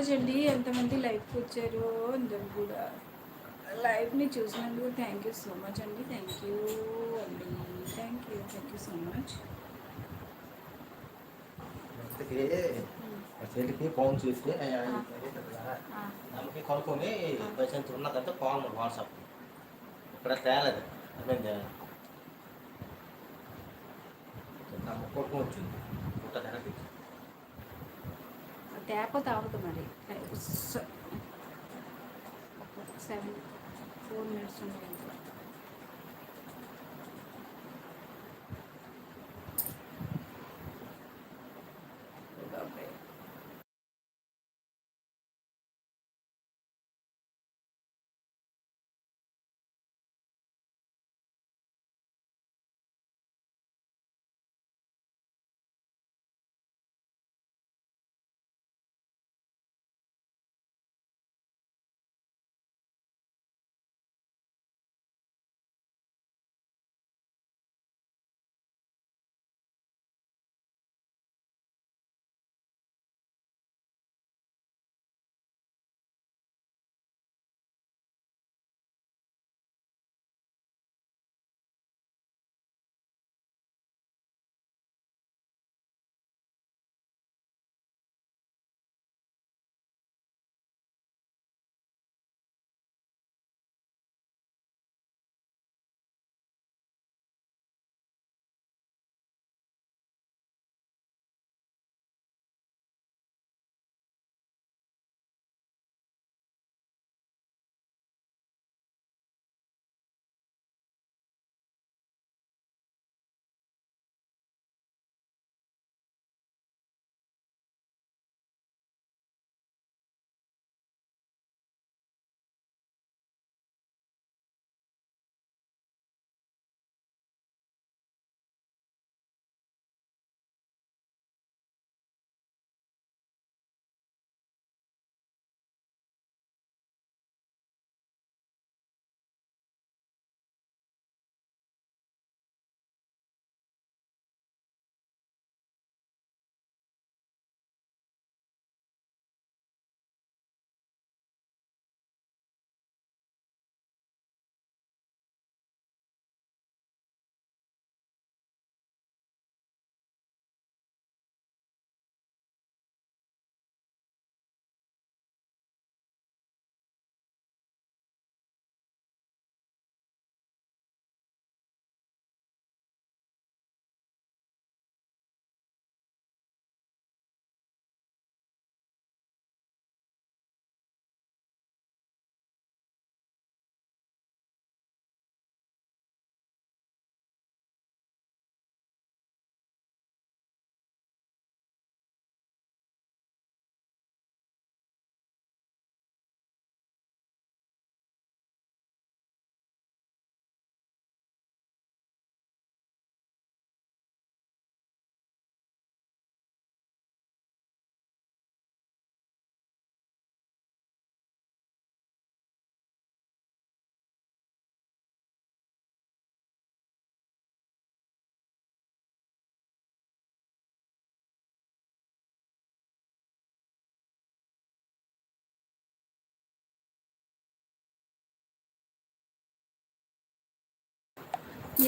Much అండి ఎంతమంది లైవ్కి వచ్చారో అందరు కూడా. లైవ్ని చూసినందుకు థ్యాంక్ యూ సో మచ్ అండి. థ్యాంక్ యూ అండి. Thank you thank you so much చెల్లికి ఫోన్ చూసి ఆమెకి కొనుక్కొని పైసలు ఉన్నదంటే ఫోన్ వాట్సాప్. ఇక్కడ తేలేదు. అర్థమైందా? అమ్మ కొట్టుకొని వచ్చింది పుట్ట తేప తాగదు మరి. సెవెన్ ఫోర్ మినిట్స్ ఉంది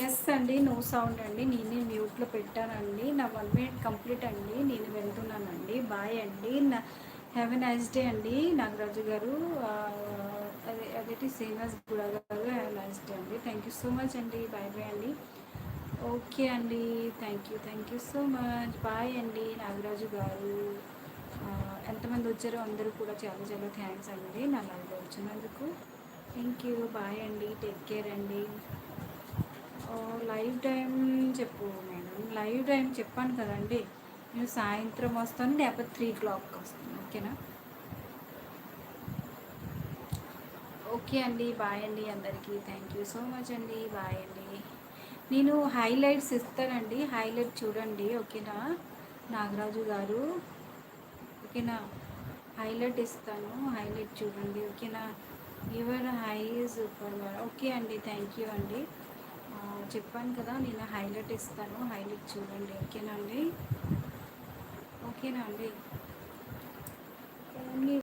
ఎస్ అండి నో సౌండ్ అండి. నేనే మ్యూట్లో పెట్టానండి. నా వన్ మినిట్ కంప్లీట్ అండి. నేను వెళ్తున్నానండి. బాయ్ అండి. నా హ్యావ్ ఎ నైస్ డే అండి. నాగరాజు గారు అదే అదేంటి శ్రీనివాస్ గుడ గారు హ్యావ్ నైస్ డే అండి. థ్యాంక్ యూ సో మచ్ అండి. బాయ్ బాయ్ అండి. ఓకే అండి. Thank you thank you so much bye అండి నాగరాజు గారు. ఎంతమంది వచ్చారో అందరూ కూడా చాలా చాలా థ్యాంక్స్ అండి. నా లైవ్లో వచ్చినందుకు. థ్యాంక్ యూ బాయ్ అండి. టేక్ కేర్ అండి. లైవ్ టైం చెప్పు మేడం లైవ్ టైం చెప్పాను కదండి. నేను సాయంత్రం వస్తాను లేకపోతే త్రీ క్లాక్కి వస్తాను. ఓకేనా ఓకే అండి. బాయ్ అండి అందరికీ. థ్యాంక్ యూ సో మచ్ అండి. బాయ్ అండి. నేను హైలైట్స్ ఇస్తానండి. హైలైట్ చూడండి. ఓకేనా నాగరాజు గారు. ఓకేనా హైలైట్ ఇస్తాను. హైలైట్ చూడండి. ఓకేనా యువర్ హై సూపర్ ఓకే అండి. థ్యాంక్ యూ అండి. చెప్పాను కదా నేను హైలైట్ ఇస్తాను హైలైట్ చూడండి ఓకేనా అండి? ఓకేనా అండి? ఓన్లీ